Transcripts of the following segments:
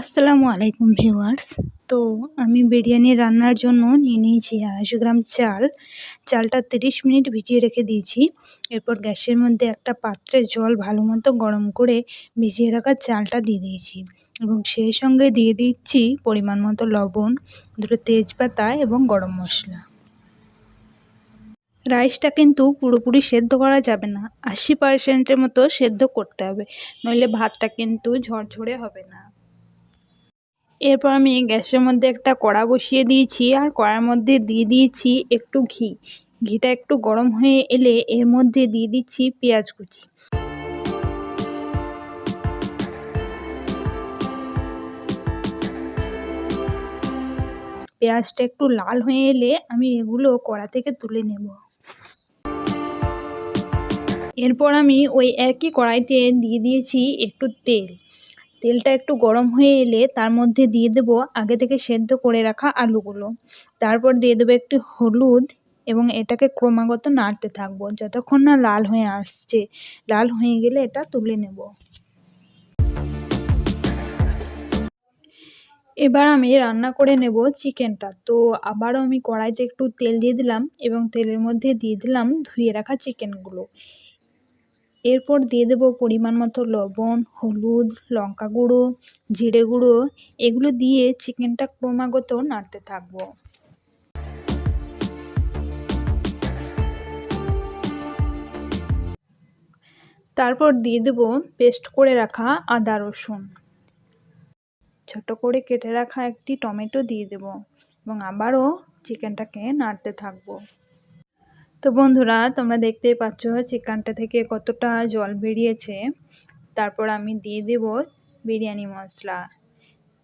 আসসালামু আলাইকুম ভিউয়ার্স। তো আমি বিরিয়ানি রান্নার জন্য নিয়ে নিয়েছি আড়াইশো গ্রাম চাল। চালটা তিরিশ মিনিট ভিজিয়ে রেখে দিয়েছি। এরপর গ্যাসের মধ্যে একটা পাত্রে জল ভালো মতো গরম করে ভিজিয়ে রাখা চালটা দিয়ে দিয়েছি। এবং সেই সঙ্গে দিয়ে দিচ্ছি পরিমাণ মতো লবণ, দুটো তেজপাতা এবং গরম মশলা। রাইসটা কিন্তু পুরোপুরি সেদ্ধ করা যাবে না। আশি পার্সেন্টের মতো সেদ্ধ করতে হবে। নইলে ভাতটা কিন্তু ঝরঝরে হবে না। এরপর আমি গ্যাসের মধ্যে একটা কড়া বসিয়ে দিয়েছি আর কড়ার মধ্যে দিয়ে দিয়েছি একটু ঘি। ঘিটা একটু গরম হয়ে এলে এর মধ্যে দিয়ে দিচ্ছি পেঁয়াজ কুচি। পেঁয়াজটা একটু লাল হয়ে এলে আমি এগুলো কড়া থেকে তুলে নেব। এরপর আমি ওই একই কড়াইতে দিয়ে দিয়েছি একটু তেল। তেলটা একটু গরম হয়ে এলে তার মধ্যে দিয়ে দেবো আগে থেকে সেদ্ধ করে রাখা আলুগুলো। তারপর দিয়ে দেবো একটু হলুদ এবং এটাকে ক্রমাগত নাড়তে থাকব যতক্ষণ না লাল হয়ে আসছে। লাল হয়ে গেলে এটা তুলে নেব। এবার আমি রান্না করে নেব চিকেনটা। তো আবারও আমি কড়াইতে একটু তেল দিয়ে দিলাম এবং তেলের মধ্যে দিয়ে দিলাম ধুয়ে রাখা চিকেনগুলো। এরপর দিয়ে দেবো পরিমাণ মতো লবণ, হলুদ, লঙ্কা গুঁড়ো, জিরে গুঁড়ো। এগুলো দিয়ে চিকেনটা ক্রমাগত নাড়তে থাকব। তারপর দিয়ে দেবো পেস্ট করে রাখা আদা রসুন। ছোট করে কেটে রাখা একটি টমেটো দিয়ে দেব এবং আবারও চিকেনটাকে নাড়তে থাকব। তো বন্ধুরা, তোমরা দেখতেই পাচ্ছ চিকেনটা থেকে কতটা জল বেরিয়েছে। তারপর আমি দিয়ে দেব বিরিয়ানি মশলা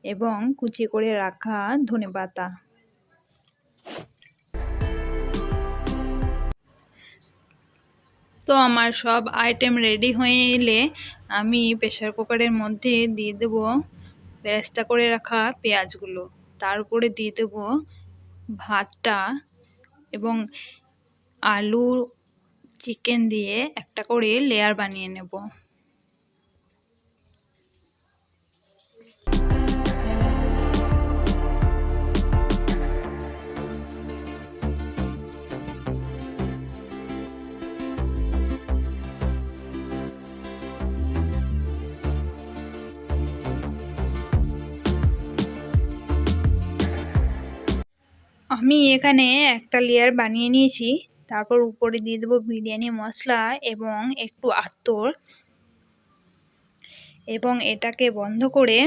এবং কুচি করে রাখা ধনে পাতা। তো আমার সব আইটেম রেডি হয়ে এলে আমি প্রেশার কুকারের মধ্যে দিয়ে দেব বেরেস্তা করে রাখা পেঁয়াজগুলো। তার উপরে দিয়ে দেব ভাতটা এবং আলু চিকেন দিয়ে একটা করে লেয়ার বানিয়ে নেব। আমি এখানে একটা লেয়ার বানিয়ে নিয়েছি। তারপর উপরে দিয়ে দেবো বিরিয়ানি মশলা এবং একটু আতর। এবং এটাকে বন্ধ করে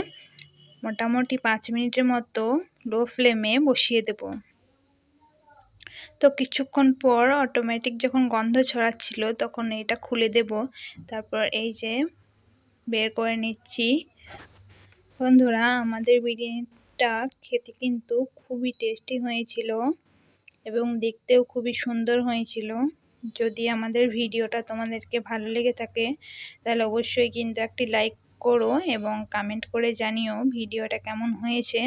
মোটামুটি পাঁচ মিনিটের মতো লো ফ্লেমে বসিয়ে দেব। তো কিছুক্ষণ পর অটোমেটিক যখন গন্ধ ছড়াচ্ছিল তখন এটা খুলে দেব। তারপর এই যে বের করে নিচ্ছি। বন্ধুরা, আমাদের বিরিয়ানিটা খেতে কিন্তু খুবই টেস্টি হয়েছিল। এবং দেখতেও খুবই সুন্দর হয়েছিল। যদি আমাদের ভিডিওটা তোমাদেরকে ভালো লেগে থাকে, তাহলে অবশ্যই কিন্তু একটি লাইক করো এবং কমেন্ট করে জানিও ভিডিওটা কেমন হয়েছে।